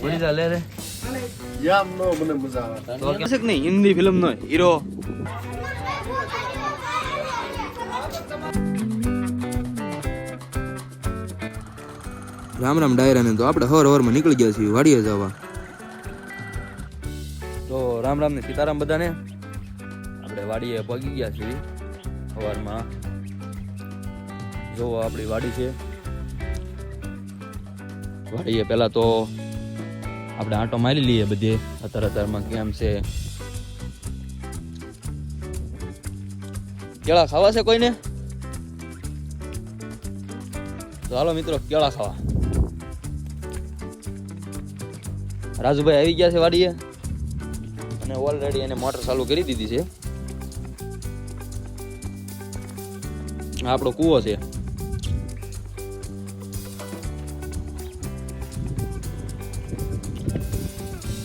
બોલી જા લે રે. યામ નો મને મજા આવે. તો કે નહીં? હિન્દી ફિલ્મ નો હીરો. રામ રામ ડાયરાને તો આપણે હર હરમાં નીકળી ગયા છીએ વાડીએ જવા. તો રામ રામ ને સીતારામ બધાને. આપણે વાડીએ પગી ગયા છીએ સવારમાં જોવો આપણી વાડી છે. વાડીએ પહેલા તો આપણે આંટો મારી લઈએ બધે. અત્યારે અત્યારમાં કેમ છે? કેળા ખાવા છે કોઈને? તો હાલો મિત્રો, કેળા ખાવા. રાજુભાઈ આવી ગયા છે વાડીએ. અને ઓલરેડી એને મોટર ચાલુ કરી દીધી છે. આપણો કૂવો છે.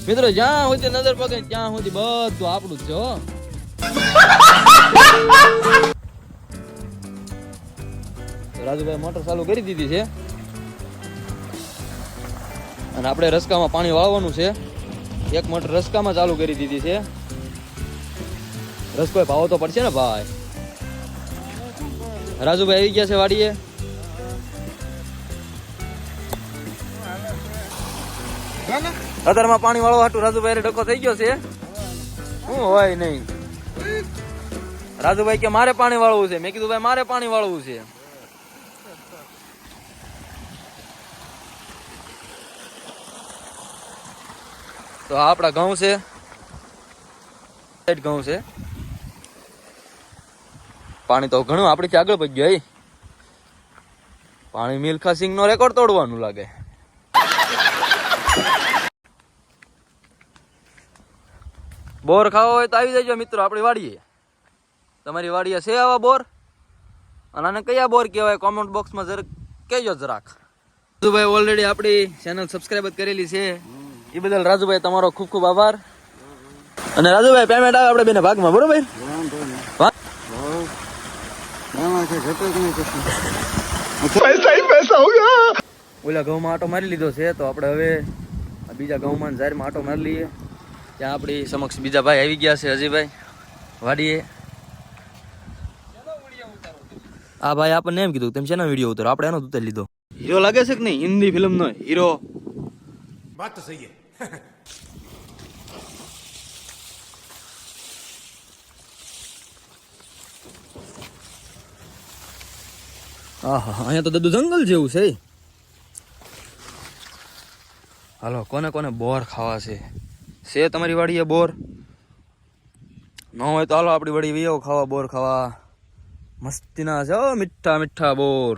મિત્રો, જ્યાં સુધી નજર પગે ત્યાં સુધી બધું આપણું જ છે, હો. રાજુભાઈ મોટર ચાલુ કરી દીધી છે. અને આપણે રસકામાં પાણી વાળવાનું છે. એક મોટર રસકામાં ચાલુ કરી દીધી છે. રસકો ભાવો તો પડશે ને ભાઈ? રાજુભાઈ આવી ગયા છે વાડીએ? અત્યારમાં પાણી વાળવા હાટું રાજુભાઈ ડકો થઈ ગયો છે. શું હોય નહીં. રાજુભાઈ કે મારે પાણી વાળવું છે. મેં કીધું, ભાઈ, મારે પાણી વાળવું છે. તો આ આપણા ઘઉં છે. ઘઉં છે. પાણી તો ઘણું આપણી આગળ પડી જાય પાણી મિલ્ખા સિંહ નો રેકોર્ડ તોડવાનું લાગે. બોર ખાવા હોય તો આવી જજો મિત્રો, આપણી વાડીએ. તમારી વાડીએ છે આવા બોર? અને આને કયા બોર કહેવાય? કોમેન્ટ બોક્સમાં જરાક કહેજો જરાક. રાજુભાઈ ઓલરેડી આપણી ચેનલ સબસ્ક્રાઇબ જ કરેલી છે. એ બદલ રાજુભાઈ તમારો ખૂબ ખૂબ આભાર. અને રાજુભાઈ પેમેન્ટ આવે આપણે બેને ભાગમાં, બરોબર? વાત? ઓલા ઘઉંમાં આટો મારી લીધો છે, તો આપણે હવે બીજા ઘઉંમાં જાહેરમાં આટો મારી લઈએ. ત્યાં આપણી સમક્ષ બીજા ભાઈ આવી ગયા છે અજયભાઈ વાડીએ. આ ભાઈ આપણને એમ કીધું તેમ શેના વીડિયો ઉતારો? આપણે એનો ઉતારી લીધો. હીરો લાગે છે કે નહીં? હિન્દી ફિલ્મ નો હીરો. વાત તો સહી આહા અહીંયા તો બધું જંગલ જેવું છે. હાલો કોને કોને બોર ખાવા છે? છે તમારી વાડીએ બોર? ન હોય તો હાલો આપણી વાડી વિયો ખાવા બોર ખાવા. મસ્તીના છે મીઠા મીઠા બોર.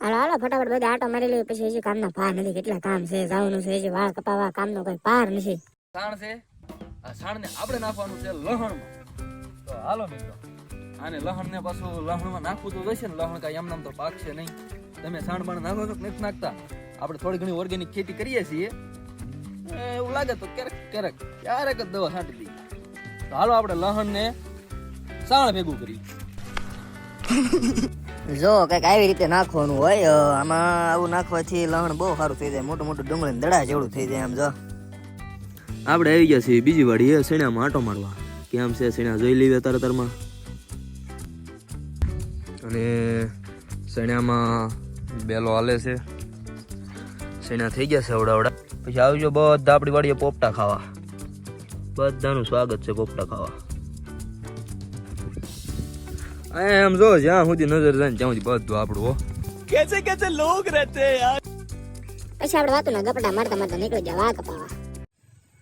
હાલો હાલો ફટાફટ બધા આટો મારી લઈએ પછી હજી કામના પાર નથી કેટલા કામ છે જવાનું છે હજી વાળ કપાવા કામનો કોઈ પાર નથી. સાણ છે? આ સાણને આપણે નાખવાનું છે લહણમાં. તો હાલો મિત્રો આને લહણને પાછું લહણમાં નાખવું તો જોઈશે ને લહણ કાંઈ એમ નામ તો પાકશે નહીં. તમે સાણ બાણ નાખો છો નથી નાખતા? આપણે થોડી ઘણી ઓર્ગેનિક ખેતી કરીએ છીએ. એ એવું લાગે તો ક્યારેક ક્યારેક ક્યારેક જ દવા છાંટી દઈએ. તો હાલો આપણે લહણને સાણ ભેગું કરી જો કંઈક આવી રીતે નાખવાનું હોય આમાં આવું નાખવાથી લહણ બહુ સારું થઈ જાય. મોટું મોટું ડુંગળી દડા જેવડું થઈ જાય આમ જો. આપણે આવી ગયા છીએ બીજી વાડી એ શેણામાં આટો મારવા. કેમ છે સીણા જોઈ લઈએ તરતરમાં તારમાં. અને શેણામાં બેલો હાલે છે. શેણા થઈ ગયા છે અવડાવડા પછી આવજો બધા આપણી વાડીએ પોપટા ખાવા. બધાનું સ્વાગત છે પોપટા ખાવા. એમ જો જ્યાં સુધી નજર જાય ત્યાં સુધી બધું આપણું હો. પછી આપણે વાતો ના ગપડા મારતા મારતા નીકળી જાય વાળ કપાવા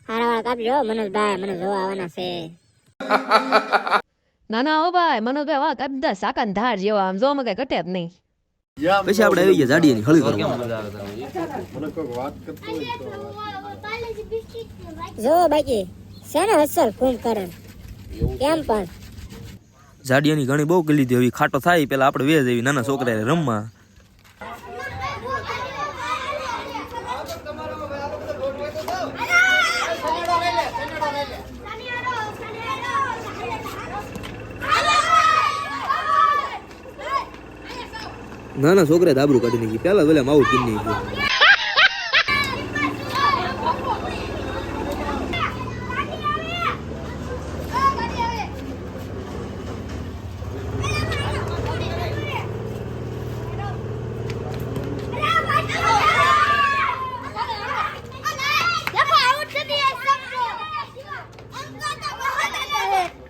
હારા વાળા કાપજો મનોજભાઈ મને જોવા આવવાના છે. ના ના ઓ ભાઈ મનોજભાઈ વાહ કાપી દીધા સાકાન ધાર જેવા આમ જોવામાં કઈ ઘટે જ નહીં. પછી આપણે આવી ગયા જાડીએ હળી કરવા. મને કોઈક વાત કરતો હોય તો જો બાકી છે ને ફોન કરે? કેમ પણ? જાડિયાની ઘણી બહુ ગલી હતી હવે ખાટો થાય પેલા આપણે વેજ એવી નાના છોકરા રમવા. નાના છોકરા દાબરું કાઢી નાખી પેલા વેલા માવું પી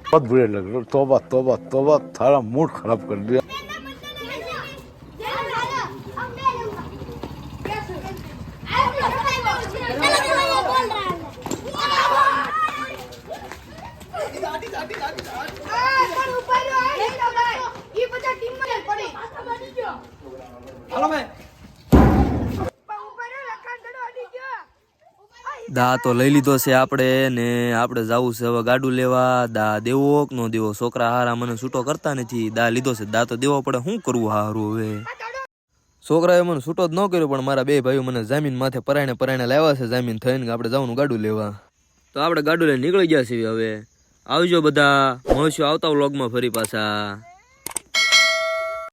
बहुत बुरे लग रहे तोबा तोबा तोबा थारा मूड खराब कर दिया દા તો લઈ લીધો છે આપણે ને આપણે જવું છે હવે ગાડું લેવા. દા દેવો નો દેવો. છોકરા હારા મને છૂટો કરતા નથી. દા લીધો છે. દા તો દેવો પડે. શું કરવું હારું હવે? છોકરાએ મને છૂટો જ ન કર્યો પણ મારા બે ભાઈઓ મને જામીન માથે પરાયણે પરાયણે લાવ્યા છે. જામીન થઈને આપણે જવાનું ગાડું લેવા. તો આપણે ગાડું લઈને નીકળી ગયા છીએ હવે. આવજો બધા મળશું આવતા વ્લોગમાં ફરી પાછા.